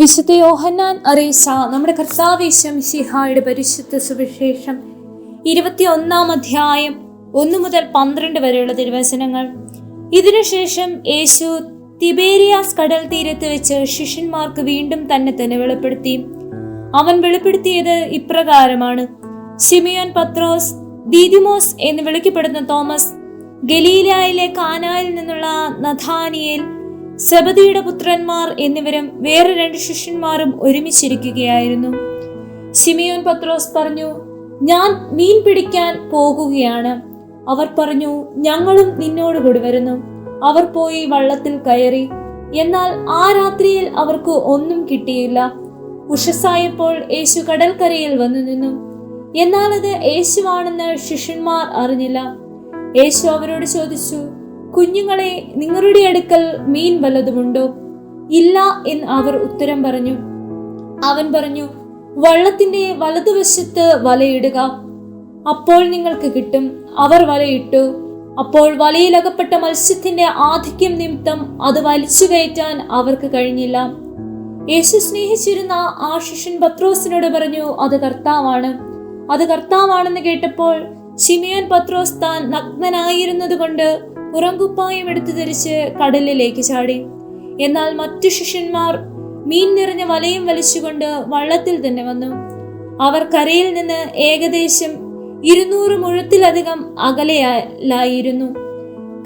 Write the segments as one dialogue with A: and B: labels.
A: വിശുദ്ധ യോഹന്നാൻ അറിയിച്ച നമ്മുടെ കർത്താവേശം സിഹായുടെ പരിശുദ്ധ സുവിശേഷം ഇരുപത്തി ഒന്നാം അധ്യായം ഒന്ന് മുതൽ പന്ത്രണ്ട് വരെയുള്ള തിരുവചനങ്ങൾ. ഇതിനുശേഷം യേശു തിബേരിയാസ് കടൽ തീരത്ത് വെച്ച് ശിഷ്യന്മാർക്ക് വീണ്ടും തന്നെ തന്നെ വെളിപ്പെടുത്തി. അവൻ വെളിപ്പെടുത്തിയത് ഇപ്രകാരമാണ്. സിമിയോൻ പത്രോസ് ദീദിമോസ് എന്ന് വിളിക്കപ്പെടുന്ന തോമസ് ഗലീലായിലെ കാനായിൽ നിന്നുള്ള നഥാനിയേൽ സെബദിയുടെ പുത്രന്മാർ എന്നിവരും വേറെ രണ്ട് ശിഷ്യന്മാരും ഒരുമിച്ചിരിക്കുകയായിരുന്നു. സിമിയോൻ പത്രോസ് പറഞ്ഞു ഞാൻ മീൻ പിടിക്കാൻ പോകുകയാണ്. അവർ പറഞ്ഞു ഞങ്ങളും നിന്നോട് കൂടി വരുന്നു അവർ പോയി വള്ളത്തിൽ കയറി. എന്നാൽ ആ രാത്രിയിൽ അവർക്ക് ഒന്നും കിട്ടിയില്ല. ഉഷസായപ്പോൾ യേശു കടൽക്കരയിൽ വന്നു നിന്നു. എന്നാൽ അത് യേശുവാണെന്ന് ശിഷ്യന്മാർ അറിഞ്ഞില്ല. യേശു അവരോട് ചോദിച്ചു കുഞ്ഞുങ്ങളെ നിങ്ങളുടെ അടുക്കൽ മീൻ വല്ലതുമുണ്ടോ? ഇല്ല എന്ന് അവർ ഉത്തരം പറഞ്ഞു. അവൻ പറഞ്ഞു വള്ളത്തിന്റെ വലതുവശത്ത് വലയിടുക. അപ്പോൾ നിങ്ങൾക്ക് കിട്ടും. അവർ വലയിട്ടു. അപ്പോൾ വലയിലകപ്പെട്ട മത്സ്യത്തിന്റെ ആധിക്യം നിമിത്തം അത് വലിച്ചു കയറ്റാൻ അവർക്ക് കഴിഞ്ഞില്ല. യേശു സ്നേഹിച്ചിരുന്ന ആ ശിഷ്യൻ പത്രോസിനോട് പറഞ്ഞു അത് കർത്താവാണ്. അത് കർത്താവാണെന്ന് കേട്ടപ്പോൾ ചിമിയൻ പത്രോസ് താൻ നഗ്നനായിരുന്നത് കൊണ്ട് പുറംകുപ്പായം എടുത്തു ധരിച്ച് കടലിലേക്ക് ചാടി. എന്നാൽ മറ്റു ശിഷ്യന്മാർ മീൻ നിറഞ്ഞ വലയും വലിച്ചുകൊണ്ട് വള്ളത്തിൽ തന്നെ വന്നു. അവർ കരയിൽ നിന്ന് ഏകദേശം ഇരുന്നൂറ് മുഴത്തിലധികം അകലെയായിരുന്നു.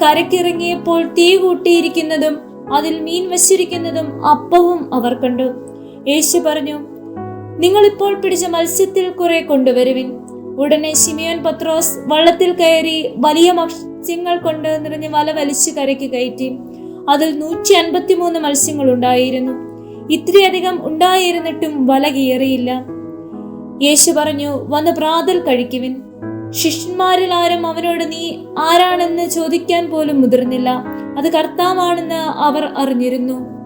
A: കരക്കിറങ്ങിയപ്പോൾ തീ കൂട്ടിയിരിക്കുന്നതും അതിൽ മീൻ വച്ചിരിക്കുന്നതും അപ്പവും അവർ കണ്ടു. യേശു പറഞ്ഞു നിങ്ങളിപ്പോൾ പിടിച്ച മത്സ്യത്തിൽ കുറെ കൊണ്ടുവരുവിൻ. ഉടനെ ശിമിയോൻ പത്രോസ് വള്ളത്തിൽ കയറി വലിയ മത്സ്യങ്ങൾ കൊണ്ട് നിറഞ്ഞ വല വലിച്ചു കരയ്ക്ക് കയറ്റി. അതിൽ നൂറ്റി അൻപത്തി മൂന്ന് മത്സ്യങ്ങൾ ഉണ്ടായിരുന്നു ഇത്രയധികം ഉണ്ടായിരുന്നിട്ടും വല കീറിയില്ല. യേശു പറഞ്ഞു വന്ന് പ്രാതൽ കഴിക്കുവിൻ. ശിഷ്യന്മാരിൽ ആരും അവനോട് നീ ആരാണെന്ന് ചോദിക്കാൻ പോലും മുതിർന്നില്ല. അത് കർത്താവാണെന്ന് അവർ അറിഞ്ഞിരുന്നു.